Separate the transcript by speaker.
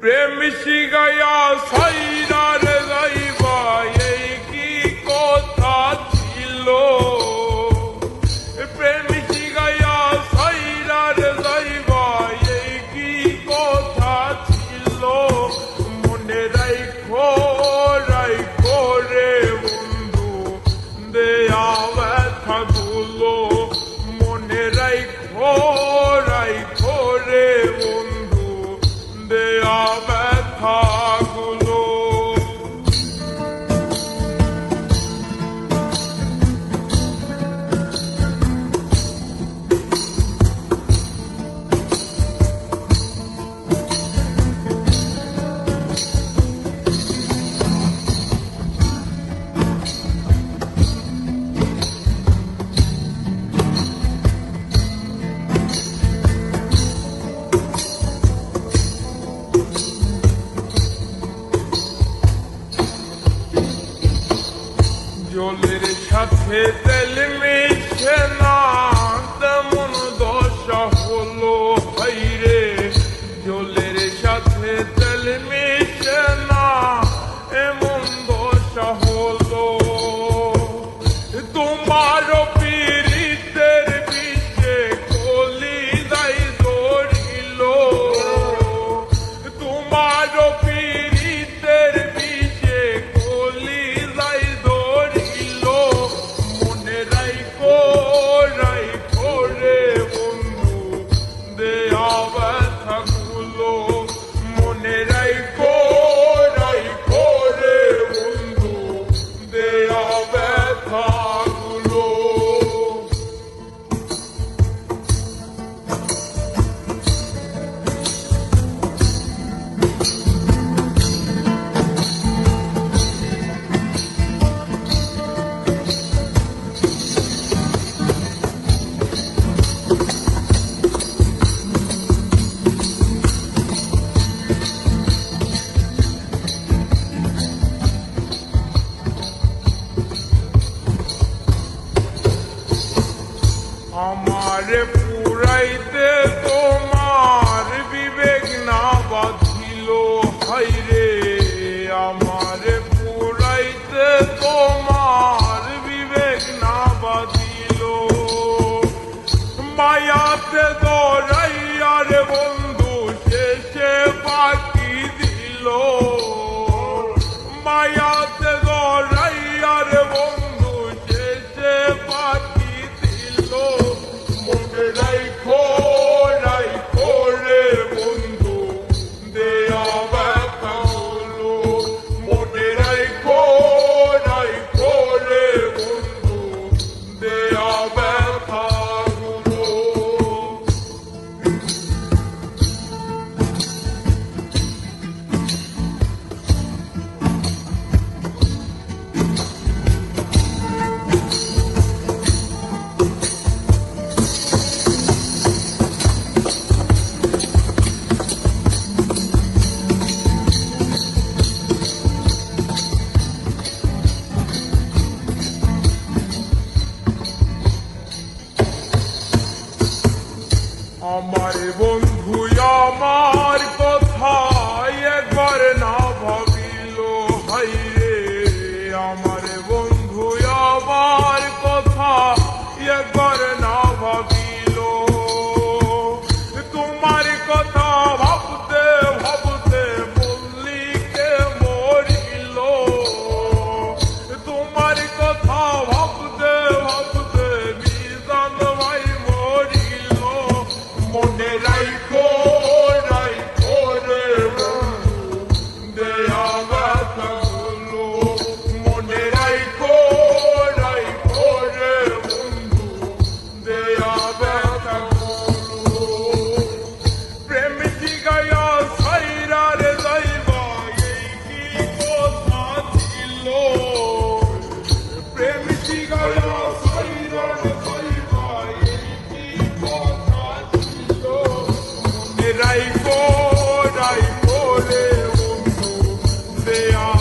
Speaker 1: প্রেমিসি গায়া সাইরা রে में दिल में Oh. আরে পুরাইতে তোমার বিবেক না বাঁধিল। হাইরে আমার পুরাইতে তোমার বিবেক না বাঁধিল। মায়াতে দরাই রে বন্ধু, শেষে বাকি দিল। মায়া আমার বন্ধু, আমার কথা একবার না ভাবিল। হাইরে, আমার বন্ধু, আমার কথা একবার না ভাবিল। তোমার কথা ভাবতে ভাবতে মল্লিকে মরিল। তোমার কথা ভাব meu mundo de.